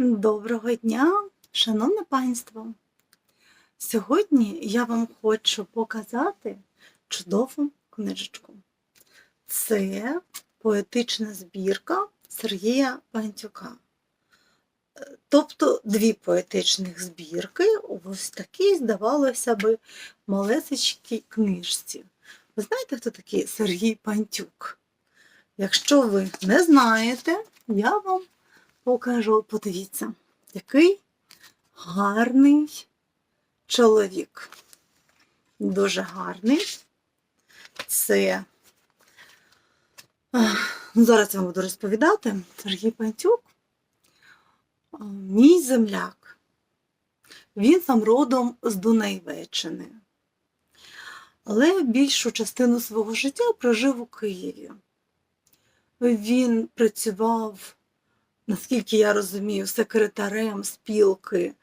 Доброго дня, шановне панство! Сьогодні я вам хочу показати чудову книжечку. Це поетична збірка Сергія Пантюка. Е, Тобто дві поетичних збірки у ось такій, здавалося би, малесечкій книжці. Ви знаєте, хто такий Сергій Пантюк? Якщо ви не знаєте, я вам покажу, подивіться, який гарний чоловік. Дуже гарний. Це зараз я вам буду розповідати. Сергій Пантюк, мій земляк. Він сам родом з Дунайвеччини. Але більшу частину свого життя прожив у Києві. Він працював наскільки я розумію, секретарем спілки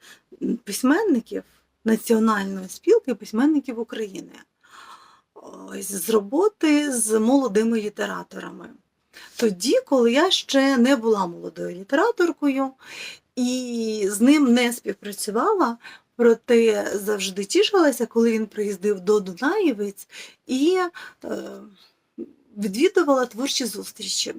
письменників, Національної спілки письменників України. Ось, з роботи з молодими літераторами. Тоді, коли я ще не була молодою літераторкою і з ним не співпрацювала, проте завжди тішилася, коли він приїздив до Дунаєвець і е, відвідувала творчі зустрічі.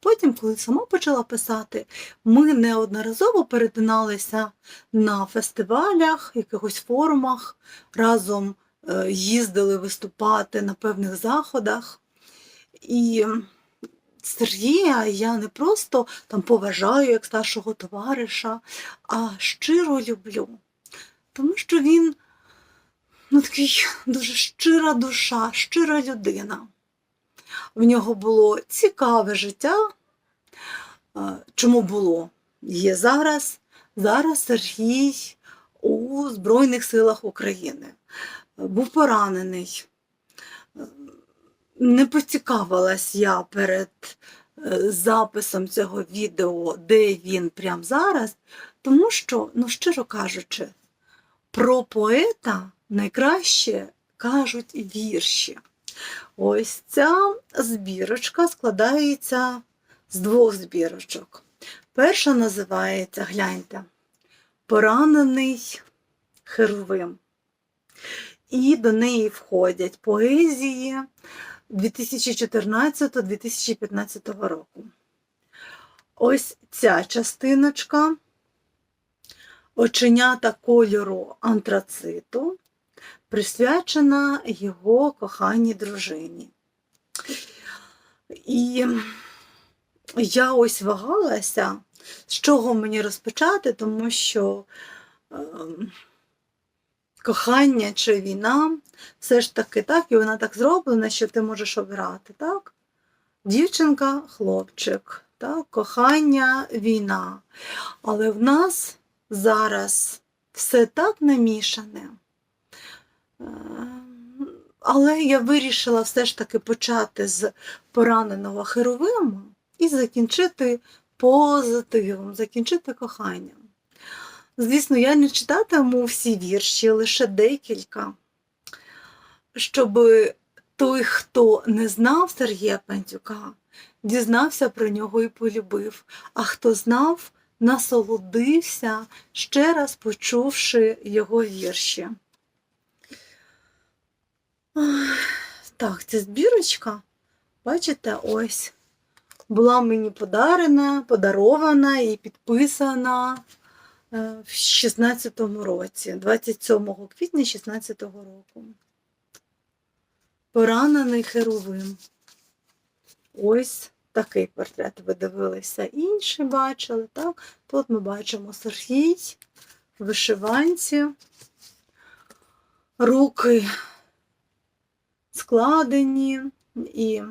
Потім, коли сама почала писати, ми неодноразово перетиналися на фестивалях, якихось форумах, разом е, їздили виступати на певних заходах. І Сергія я не просто там поважаю як старшого товариша, а щиро люблю. Тому що він ну, такий дуже щира душа, щира людина. В нього було цікаве життя. Чому було? Є зараз. Зараз Сергій у Збройних силах України. Був поранений. Не поцікавилась я перед е, записом цього відео, де він прямо зараз, тому що, ну щиро кажучи, про поета найкраще кажуть вірші. Ось ця збірочка складається з двох збірочок. Перша називається, гляньте, Поранений Херовим. І до неї входять поезії 2014-2015 року. Ось ця частиночка оченята кольору антрациту присвячена його коханій дружині. І я ось вагалася, з чого мені розпочати, тому що е, кохання чи війна все ж таки так, і вона так зроблена, що ти можеш обирати. так? Дівчинка, хлопчик, так? кохання, війна. Але в нас зараз все так намішане. Але я вирішила все ж таки почати з пораненого Херовима і закінчити позитивом, закінчити коханням. Звісно, я не читатиму всі вірші, лише декілька, щоб той, хто не знав Сергія Пентюка, дізнався про нього і полюбив, а хто знав, насолодився, ще раз почувши його вірші. Так, ця збірочка, бачите, ось була мені подарена, подарована і підписана е, в 16-му році, 27 квітня 16-го року. Поранений херовим. Ось такий портрет ви дивилися. Інші бачили, так? Тут ми бачимо Сергій, вишиванці, руки складені і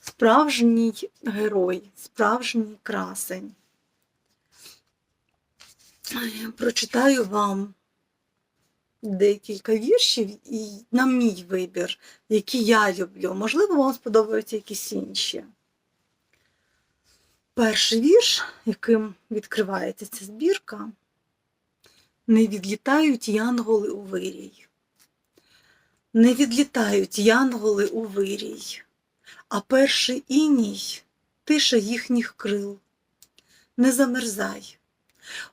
справжній герой, справжній красень. Прочитаю вам декілька віршів і на мій вибір, які я люблю. Можливо, вам сподобаються якісь інші. Перший вірш, яким відкривається ця збірка, не відлітають янголи у вирій. Не відлітають янголи у вирій, а перший іній тиша їхніх крил. не замерзай,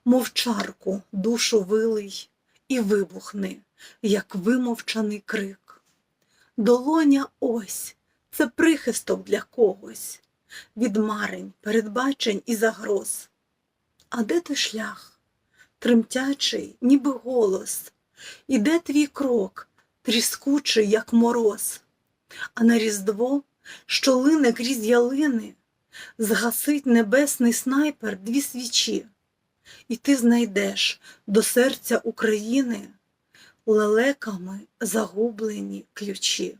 мов чарку душу вилий і вибухни, як вимовчаний крик. Долоня ось це прихисток для когось, від марень, передбачень і загроз. А де той шлях, тремтячий, ніби голос, і де твій крок, тріскучий, як мороз, а на різдво, що лине крізь ялини, згасить небесний снайпер дві свічі, і ти знайдеш до серця України лелеками загублені ключі.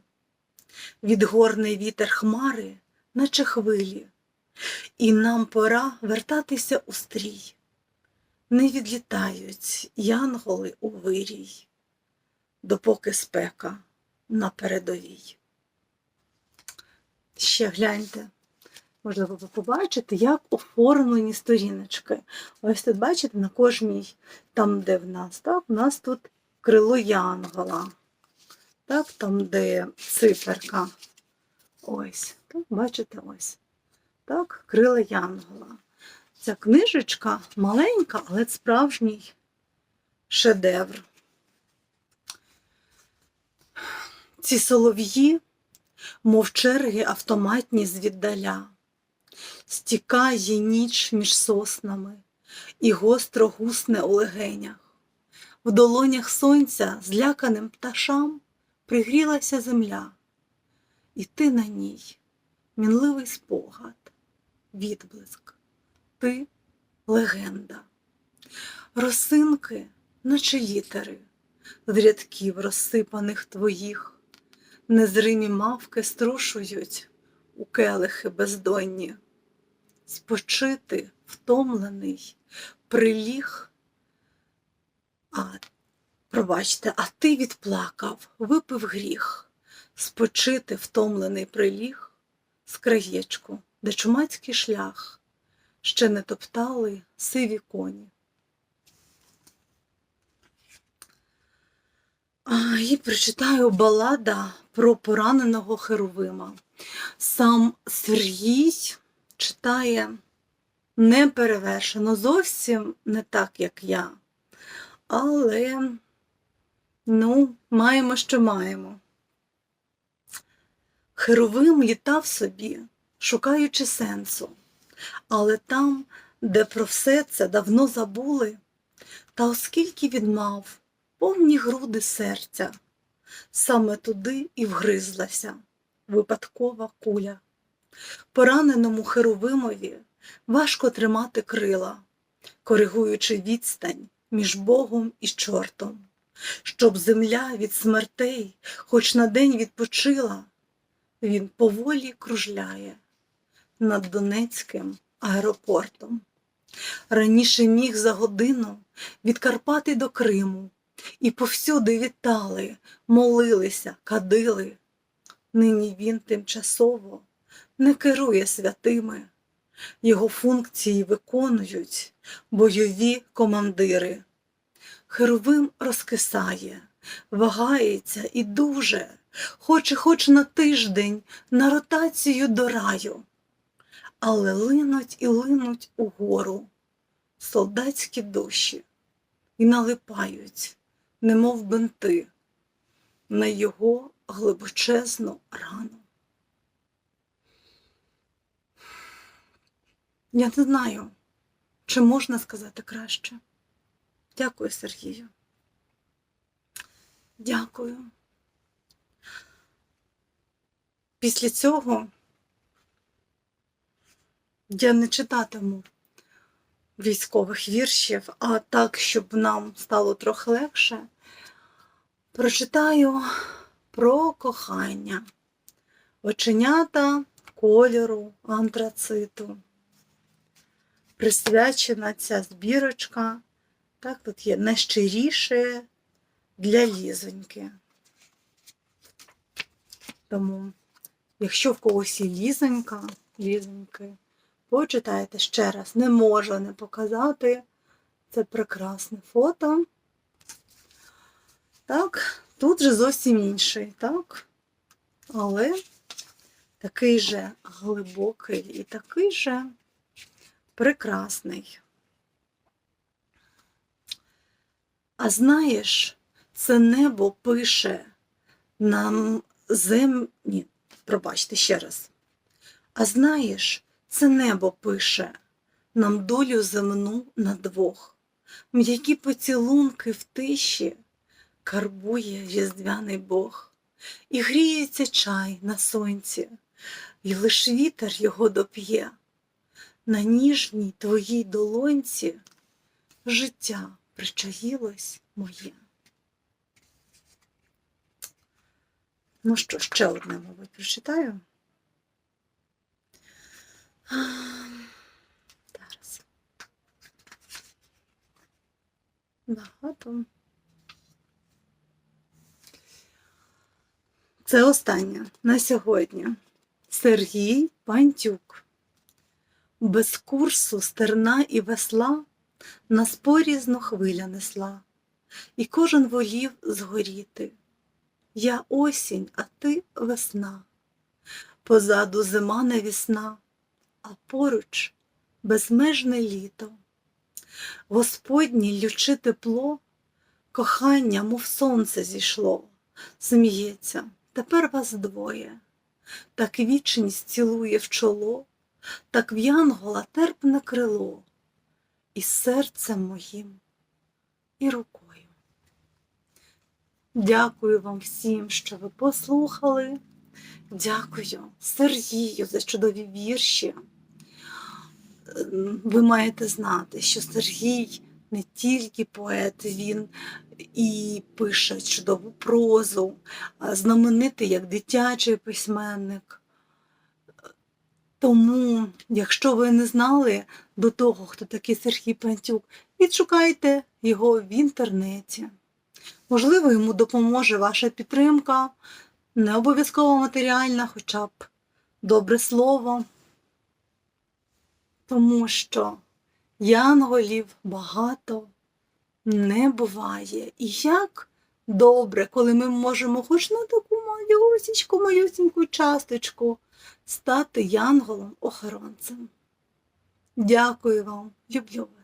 Відгорний вітер хмари, наче хвилі, і нам пора вертатися у стрій. Не відлітають янголи у вирій, допоки спека на передовій. Ще гляньте, можливо, ви побачите, як оформлені сторіночки. Ось тут бачите, на кожній, там, де в нас, так, у нас тут крило янгола. Так, там, де циферка. Ось, так, бачите, ось. Так, крила янгола. Ця книжечка маленька, але справжній шедевр. Ці солов'ї, мов черги автоматні звіддаля, стікає ніч між соснами і гостро гусне у легенях. В долонях сонця зляканим пташам пригрілася земля, і ти на ній мінливий спогад, відблиск, ти легенда. Росинки, наче літери, з рядків розсипаних твоїх, незримі мавки струшують у келихи бездонні. Спочити втомлений, приліг, а Пробачте, а ти відплакав, випив гріх, спочити втомлений приліг з краєчку, де чумацький шлях ще не топтали сиві коні. І прочитаю балада про пораненого Херовима. Сам Сергій читає неперевершено, зовсім не так, як я. Але Ну, маємо, що маємо. Херовим літав собі, шукаючи сенсу, але там, де про все це давно забули, та оскільки він мав повні груди серця, саме туди і вгризлася випадкова куля. Пораненому Херовимові важко тримати крила, коригуючи відстань між Богом і чортом щоб земля від смертей хоч на день відпочила, він поволі кружляє над Донецьким аеропортом. Раніше міг за годину від Карпати до Криму, і повсюди вітали, молилися, кадили. Нині він тимчасово не керує святими, його функції виконують бойові командири. Херовим розкисає, вагається і дуже, хоче хоч на тиждень на ротацію до раю, але линуть і линуть угору солдатські душі і налипають, немов бинти, на його глибочезну рану. Я не знаю, чи можна сказати краще. Дякую, Сергію. Дякую. Після цього я не читатиму військових віршів, а так, щоб нам стало трохи легше, прочитаю про кохання, оченята кольору антрациту. Присвячена ця збірочка так, тут є найщиріше для лізоньки. Тому, якщо в когось є лізонька, лізоньки, почитайте ще раз, не можу не показати. Це прекрасне фото. Так, тут же зовсім інший, так? Але такий же глибокий і такий же прекрасний. А знаєш, це небо пише нам зем... Ні, пробачте ще раз. А знаєш, це небо пише нам долю земну на двох. М'які поцілунки в тиші карбує різдвяний Бог, і гріється чай на сонці, і лиш вітер його доп'є. На ніжній твоїй долонці життя причаїлось моє. Ну що, ще одне, мабуть, прочитаю. Зараз. Багато. Це останнє на сьогодні. Сергій Пантюк. Без курсу стерна і весла нас порізно хвиля несла, і кожен волів згоріти. Я осінь, а ти весна. Позаду зима невісна, а поруч безмежне літо. Господнє лючи тепло, кохання, мов сонце зійшло, сміється, тепер вас двоє, так вічність цілує в чоло, так в янгола терпне крило, і серцем моїм, і рукою. Дякую вам всім, що ви послухали. Дякую Сергію за чудові вірші. Ем, Ви маєте знати, що Сергій не тільки поет, він і пише чудову прозу, знаменитий як дитячий письменник. Тому, якщо ви не знали до того, хто такий Сергій Пантюк, відшукайте його в інтернеті. Можливо, йому допоможе ваша підтримка, не обов'язково матеріальна, хоча б добре слово. Тому що янголів багато не буває. І як добре, коли ми можемо хоч на таку малюсічку, малюсіньку часточку стати янголом-охоронцем. Дякую вам, люблю вас.